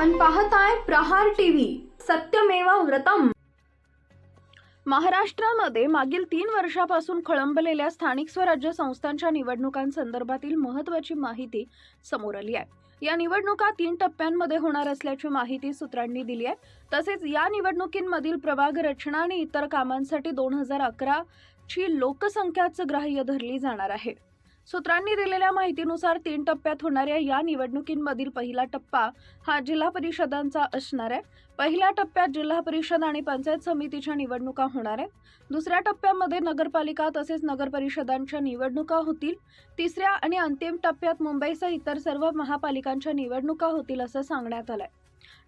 आहे प्रहार टीव्ही. सत्यमेवा व्रतम. महाराष्ट्रामध्ये मागील तीन वर्षापासून खळंबलेल्या स्थानिक स्वराज्य संस्थांच्या निवडणुकांसंदर्भातील महत्त्वाची माहिती समोर आली आहे. या निवडणुका तीन टप्प्यांमध्ये होणार असल्याची माहिती सूत्रांनी दिली आहे. तसेच या निवडणुकींमधील प्रभाग रचना आणि इतर कामांसाठी दोन हजार अकरा ची लोकसंख्याच ग्राह्य धरली जाणार आहे. सूत्रांनी दिलेल्या माहितीनुसार तीन टप्प्यात होणाऱ्या या निवडणुकींमधील पहिला टप्पा हा जिल्हा परिषदांचा असणार आहे. पहिल्या टप्प्यात जिल्हा परिषद आणि पंचायत समितीच्या निवडणुका होणार आहेत. दुसऱ्या टप्प्यामध्ये नगरपालिका तसेच नगर परिषदांच्या निवडणुका होतील. तिसऱ्या आणि अंतिम टप्प्यात मुंबईसह इतर सर्व महापालिकांच्या निवडणुका होतील असं सांगण्यात आलंय.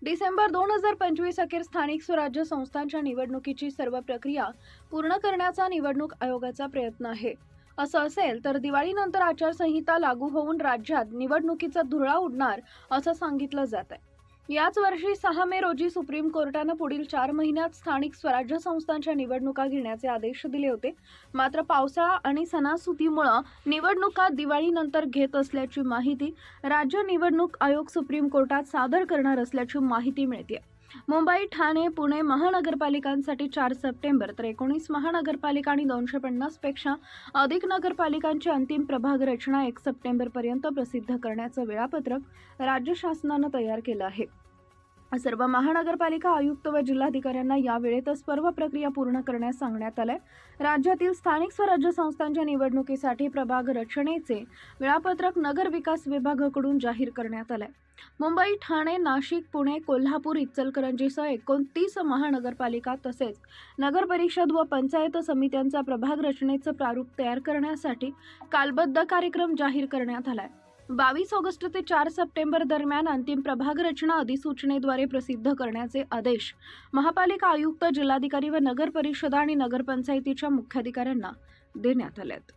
डिसेंबर दोन हजार पंचवीस अखेर स्थानिक स्वराज्य संस्थांच्या निवडणुकीची सर्व प्रक्रिया पूर्ण करण्याचा निवडणूक आयोगाचा प्रयत्न आहे. असं असेल तर दिवाळीनंतर आचारसंहिता लागू होऊन राज्यात निवडणुकीचा धुरळा उडणार असं सांगितलं जात आहे याच वर्षी सहा मे रोजी सुप्रीम कोर्टानं पुढील चार महिन्यात स्थानिक स्वराज्य संस्थांच्या निवडणुका घेण्याचे आदेश दिले होते. मात्र पावसाळा आणि सणासुदीमुळं निवडणुका दिवाळीनंतर घेत असल्याची माहिती राज्य निवडणूक आयोग सुप्रीम कोर्टात सादर करणार असल्याची माहिती मिळते मुंबई ठाणे पुणे महानगरपालिकांसाठी चार सप्टेंबर तर एकोणीस महानगरपालिका आणि दोनशे पन्नासपेक्षा अधिक नगरपालिकांची अंतिम प्रभाग रचना एक सप्टेंबरपर्यंत प्रसिद्ध करण्याचं वेळापत्रक राज्य शासनानं तयार केलं आहे. सर्व महानगरपालिका आयुक्त व जिल्हाधिकाऱ्यांना या वेळेतच सर्व प्रक्रिया पूर्ण करण्यास सांगण्यात आलंय. राज्यातील स्थानिक स्वराज्य संस्थांच्या निवडणुकीसाठी प्रभाग रचनेचे वेळापत्रक नगर विकास विभागाकडून जाहीर करण्यात आलंय. मुंबई ठाणे नाशिक पुणे कोल्हापूर इचलकरंजीसह एकोणतीस महानगरपालिका तसेच नगर परिषद व पंचायत समित्यांचा प्रभाग रचनेचं प्रारूप तयार करण्यासाठी कालबद्ध कार्यक्रम जाहीर करण्यात आलाय. बावीस ऑगस्ट ते चार सप्टेंबर दरम्यान अंतिम प्रभाग रचना अधिसूचनेद्वारे प्रसिद्ध करण्याचे आदेश महापालिका आयुक्त जिल्हाधिकारी व नगर परिषदा आणि नगरपंचायतीच्या मुख्याधिकाऱ्यांना देण्यात आलेत.